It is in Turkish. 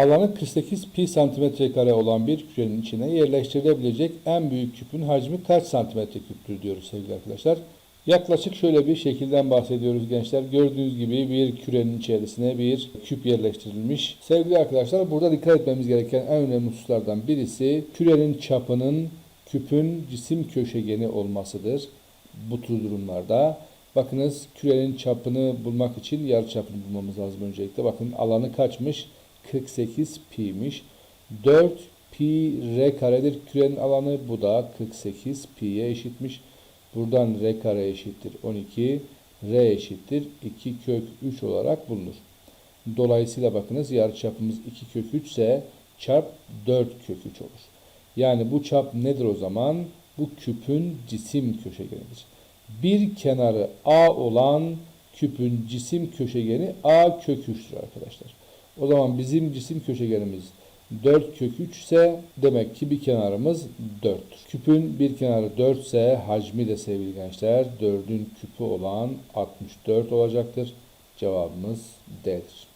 Alanı 48 pi santimetre kare olan bir kürenin içine yerleştirilebilecek en büyük küpün hacmi kaç santimetre küptür diyoruz sevgili arkadaşlar. Yaklaşık şöyle bir şekilden bahsediyoruz gençler. Gördüğünüz gibi bir kürenin içerisine bir küp yerleştirilmiş. Sevgili arkadaşlar burada dikkat etmemiz gereken en önemli hususlardan birisi kürenin çapının küpün cisim köşegeni olmasıdır. Bu tür durumlarda bakınız kürenin çapını bulmak için yarı çapını bulmamız lazım öncelikle. Bakın alanı kaçmış? 48 pi'miş. 4 pi r karedir kürenin alanı. Bu da 48 pi'ye eşitmiş. Buradan r kare eşittir 12. r eşittir 2 kök 3 olarak bulunur. Dolayısıyla bakınız yarıçapımız 2 kök 3 ise çarp 4 kök 3 olur. Yani bu çap nedir o zaman? Bu küpün cisim köşegenidir. Bir kenarı A olan küpün cisim köşegeni A kök 3'tür arkadaşlar. O zaman bizim cisim köşegenimiz 4 kök 3 ise demek ki bir kenarımız 4'tür. Küpün bir kenarı 4 ise hacmi de sevgili gençler 4'ün küpü olan 64 olacaktır. Cevabımız D'dir.